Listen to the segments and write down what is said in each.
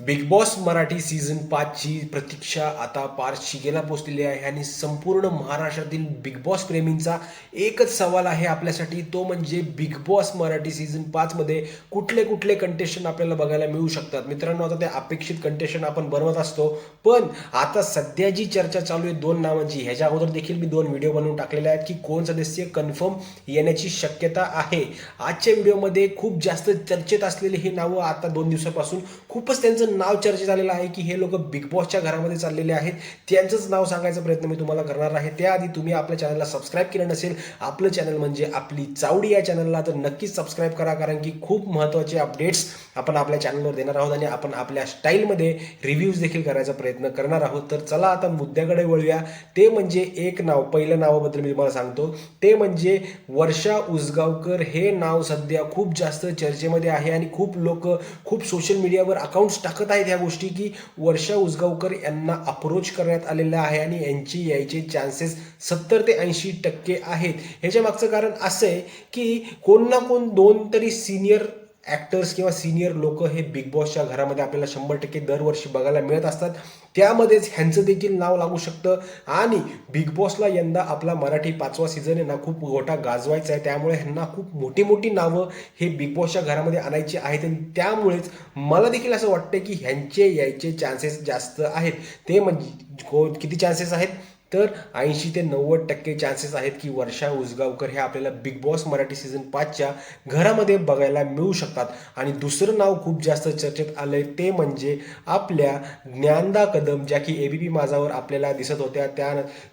Big Boss Marathi season पाचची प्रतीक्षा आता पार शिगेला पोचलेली आहे आणि संपूर्ण महाराष्ट्रातील बिग बॉस प्रेमींचा एकच सवाल आहे आपल्यासाठी. तो म्हणजे बिग बॉस मराठी सीझन पाचमध्ये कुठले कुठले कंटेशन आपल्याला बघायला मिळू शकतात? मित्रांनो आता ते अपेक्षित कंटेशन आपण बनवत असतो. पण आता सध्या जी चर्चा चालू आहे दोन नावांची ह्याच्या अगोदर देखील मी दोन व्हिडिओ बनवून टाकलेले आहेत की कोण सदस्य कन्फर्म येण्याची शक्यता आहे. आजच्या व्हिडिओमध्ये खूप जास्त चर्चेत असलेली ही नावं आता दोन दिवसापासून खूपच त्यांचं नाव चर्चेत आलेलं आहे की हे लोक बिग बॉसच्या घरामध्ये चाललेले आहेत. त्यांचंच नाव सांगायचा प्रयत्न मी तुम्हाला करणार आहे. त्याआधी तुम्ही आपल्या चॅनलला सबस्क्राईब केलं नसेल आपलं चॅनल म्हणजे आपली चावडी या चॅनलला तर नक्कीच सबस्क्राईब करा कारण की खूप महत्त्वाचे अपडेट्स आपण आपल्या चॅनलवर देणार आहोत आणि आपण आपल्या स्टाईलमध्ये रिव्ह्यूज देखील करायचा प्रयत्न करणार आहोत. तर चला आता मुद्द्याकडे वळूया. ते म्हणजे एक नाव पहिलं नावाबद्दल मी तुम्हाला सांगतो. ते म्हणजे वर्षा उसगावकर. हे नाव सध्या खूप जास्त चर्चेमध्ये आहे आणि खूप लोक खूप सोशल मीडियावर अकाउंट्स टाकत आहेत ह्या गोष्टी की वर्षा उसगावकर यांना अप्रोच करण्यात आलेलं आहे आणि यांची यायचे चान्सेस सत्तर ते ऐंशी टक्के आहेत. ह्याच्या मागचं कारण असं आहे की कोण ना कोण दोन तरी सिनियर ॲक्टर्स किंवा सिनियर लोक हे बिग बॉसच्या घरामध्ये आपल्याला शंभर टक्के दरवर्षी बघायला मिळत असतात. त्यामध्येच ह्यांचं देखील नाव लागू शकतं. आणि बिग बॉसला यंदा आपला मराठी पाचवा सीझन आहे ना खूप मोठा गाजवायचा आहे. त्यामुळे ह्यांना खूप मोठी मोठी नावं हे बिग बॉसच्या घरामध्ये आणायची आहेत. आणि त्यामुळेच मला देखील असं वाटतं की ह्यांचे यायचे चान्सेस जास्त आहेत. ते म्हणजे को किती चान्सेस आहेत? तर ऐंशी ते नव्वद टक्के चान्सेस आहेत की वर्षा उसगावकर हे आपल्याला बिग बॉस मराठी सीझन पाचच्या घरामध्ये बघायला मिळू शकतात. आणि दुसरं नाव खूप जास्त चर्चेत आलंय ते म्हणजे आपल्या ज्ञानदा कदम ज्या की ए बी पी माझावर आपल्याला दिसत होत्या. त्या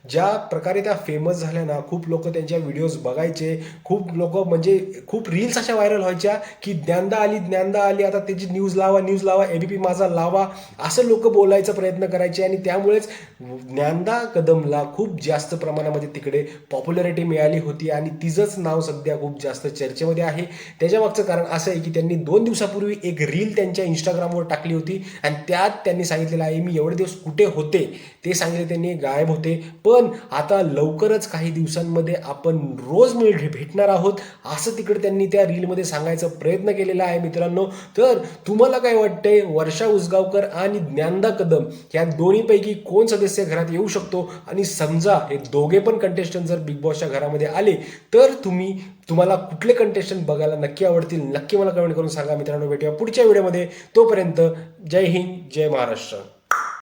ज्या प्रकारे त्या फेमस झाल्या ना खूप लोक त्यांच्या व्हिडिओज बघायचे. खूप लोक म्हणजे खूप रील्स अशा व्हायरल व्हायच्या की ज्ञानदा आली ज्ञानदा आली आता त्याची न्यूज लावा न्यूज लावा ए बी पी माझा लावा असं लोक बोलायचा प्रयत्न करायचे. आणि त्यामुळेच ज्ञानदा कदम कदमला खूप जास्त प्रमाणामध्ये तिकडे पॉप्युलॅरिटी मिळाली होती आणि तिचंच नाव सध्या खूप जास्त चर्चेमध्ये आहे. त्याच्यामागचं कारण असं आहे की त्यांनी दोन दिवसापूर्वी एक रील त्यांच्या इंस्टाग्रामवर टाकली होती आणि त्यात त्यांनी सांगितलेलं आहे मी एवढे दिवस कुठे होते? ते सांगितले त्यांनी गायब होते. पण आता लवकरच काही दिवसांमध्ये आपण रोज मिळ भेटणार आहोत असं तिकडे त्यांनी त्या रीलमध्ये सांगायचा प्रयत्न केलेला आहे मित्रांनो. तर तुम्हाला काय वाटतंय वर्षा उसगावकर आणि ज्ञानदा कदम या दोन्हीपैकी कोण सदस्य घरात येऊ शकतो आणि आणि समजा हे दोघे पण कंटेस्टंट जर बिग बॉसच्या घरामध्ये आले तर तुम्ही तुम्हाला कुठले कंटेस्टंट बघायला नक्की आवडतील नक्की मला कमेंट करून सांगा. मित्रांनो भेटूया पुढच्या व्हिडिओमध्ये तोपर्यंत जय हिंद जय महाराष्ट्र.